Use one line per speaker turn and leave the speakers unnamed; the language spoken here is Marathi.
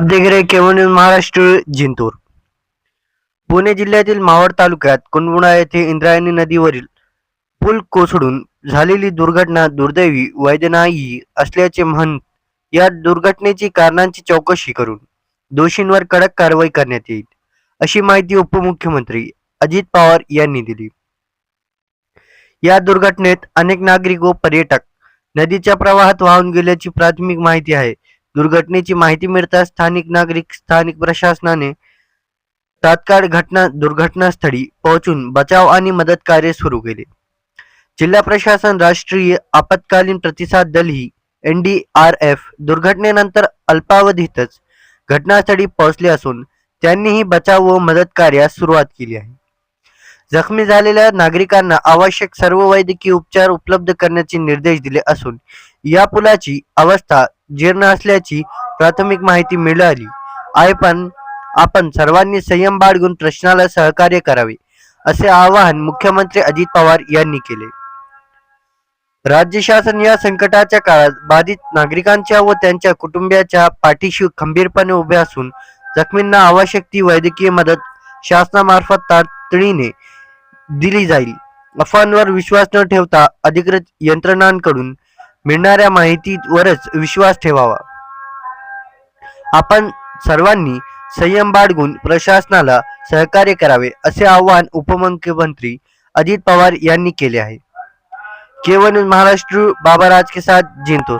आप देख अब्देगिरे केवळ महाराष्ट्र जिंतूर. पुणे जिल्ह्यातील मावळ तालुक्यात कुंडमुणा येथे इंद्रायणी नदीवरील पूल कोसळून झालेली दुर्घटना दुर्दैवी वैदनायी असल्याचे म्हणत या दुर्घटनेची कारणांची चौकशी करून दोषींवर कडक कारवाई करण्यात येईल अशी माहिती उपमुख्यमंत्री अजित पवार यांनी दिली. या दुर्घटनेत अनेक नागरिक व पर्यटक नदीच्या प्रवाहात वाहून गेल्याची प्राथमिक माहिती आहे. दुर्घटनेची माहिती मिळताच स्थानिक नागरिक स्थानिक प्रशासनाने तात्काळ घटना दुर्घटनास्थळी पोहोचून बचाव आणि मदत कार्य सुरू केले. जिल्हा प्रशासन राष्ट्रीय आपत्कालीन प्रतिसाद दल ही एन डी आर एफ दुर्घटनेनंतर अल्पावधीतच घटनास्थळी पोहोचले असून त्यांनीही बचाव व मदत कार्यास सुरुवात केली आहे. जखमी झालेल्या नागरिकांना आवश्यक सर्व वैद्यकीय उपचार उपलब्ध करण्याचे निर्देश दिले असून या पुलाची अवस्था जीर्ण असल्याची प्राथमिक माहिती मिळाली. आहे पण आपण सर्वांनी संयम बाळगून प्रश्नाला सहकार्य करावे असे आवाहन मुख्यमंत्री अजित पवार यांनी केले. राज्य शासन या संकटाच्या काळात बाधित नागरिकांच्या व त्यांच्या कुटुंबियाच्या पाठीशी खंबीरपणे उभे असून जखमींना आवश्यक ती वैद्यकीय मदत शासनामार्फत तातडीने दिली जाईल. अफवांवर विश्वास न ठेवता अधिकृत यंत्रणांकडून मिळणाऱ्या माहितीवरच विश्वास ठेवावा. आपण सर्वांनी संयम बाळगून प्रशासनाला सहकार्य करावे असे आवाहन उपमुख्यमंत्री अजित पवार यांनी केले आहे. केवळ महाराष्ट्र बाबा राज के साथ जिंतूर.